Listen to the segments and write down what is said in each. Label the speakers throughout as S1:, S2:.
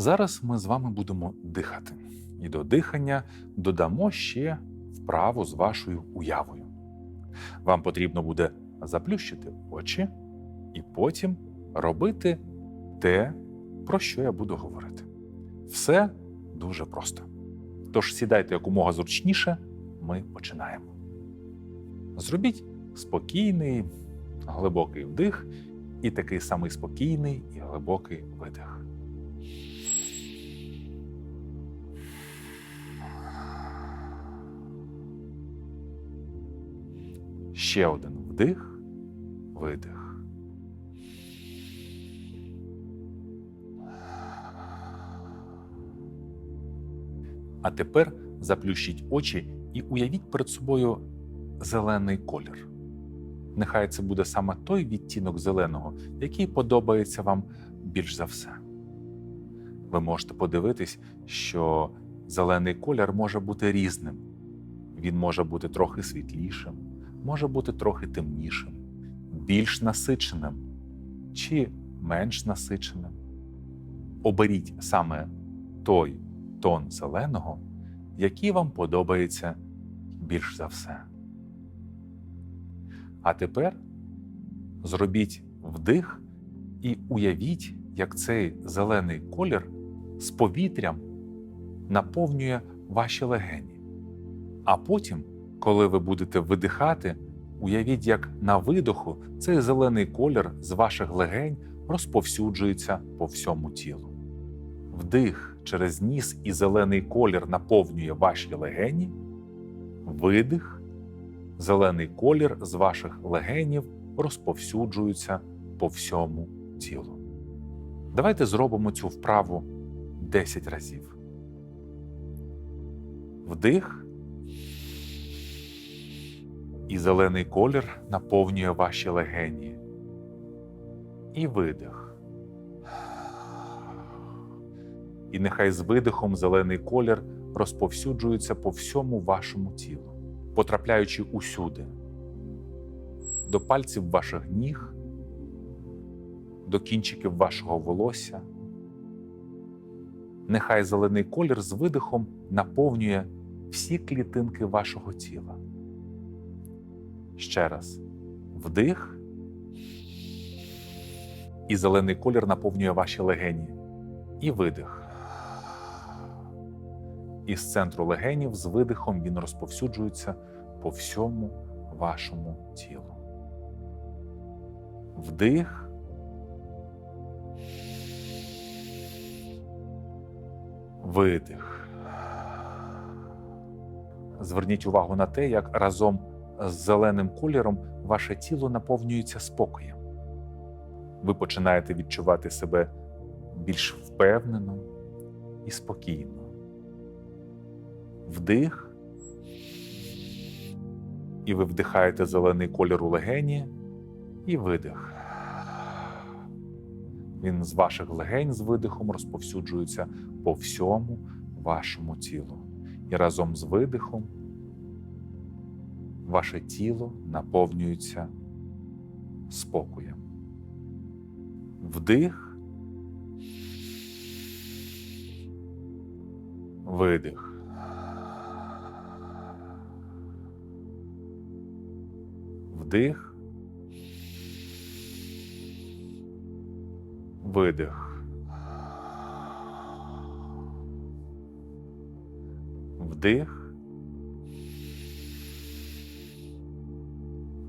S1: Зараз ми з вами будемо дихати. І до дихання додамо ще вправу з вашою уявою. Вам потрібно буде заплющити очі і потім робити те, про що я буду говорити. Все дуже просто. Тож сідайте якомога зручніше, ми починаємо. Зробіть спокійний, глибокий вдих і такий самий спокійний і глибокий видих. Ще один вдих, видих. А тепер заплющіть очі і уявіть перед собою зелений колір. Нехай це буде саме той відтінок зеленого, який подобається вам більш за все. Ви можете подивитись, що зелений колір може бути різним. Він може бути трохи світлішим, може бути трохи темнішим, більш насиченим чи менш насиченим. Оберіть саме той тон зеленого, який вам подобається більш за все. А тепер зробіть вдих і уявіть, як цей зелений колір з повітрям наповнює ваші легені. А потім, коли ви будете видихати, уявіть, як на видоху цей зелений колір з ваших легень розповсюджується по всьому тілу. Вдих через ніс і зелений колір наповнює ваші легені, видих, зелений колір з ваших легенів розповсюджується по всьому тілу. Давайте зробимо цю вправу 10 разів. Вдих. І зелений колір наповнює ваші легені. І видих. І нехай з видихом зелений колір розповсюджується по всьому вашому тілу, потрапляючи усюди, до пальців ваших ніг, до кінчиків вашого волосся. Нехай зелений колір з видихом наповнює всі клітинки вашого тіла. Ще раз вдих, і зелений колір наповнює ваші легені. І видих. Із центру легенів з видихом він розповсюджується по всьому вашому тілу. Вдих. Видих. Зверніть увагу на те, як разом з зеленим кольором ваше тіло наповнюється спокоєм. Ви починаєте відчувати себе більш впевнено і спокійно. Вдих, і ви вдихаєте зелений колір у легені, і видих. Він з ваших легень з видихом розповсюджується по всьому вашому тілу. І разом з видихом ваше тіло наповнюється спокоєм. Вдих, видих. Вдих, видих. Вдих,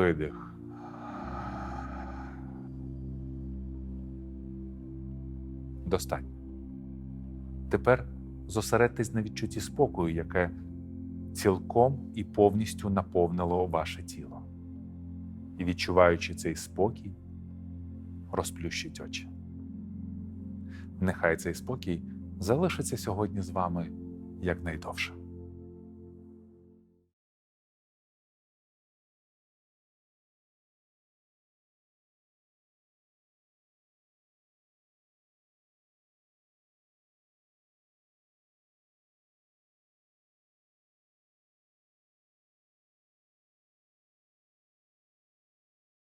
S1: видих. Достатньо. Тепер зосередьтесь на відчутті спокою, яке цілком і повністю наповнило ваше тіло. І відчуваючи цей спокій, розплющіть очі. Нехай цей спокій залишиться сьогодні з вами якнайдовше.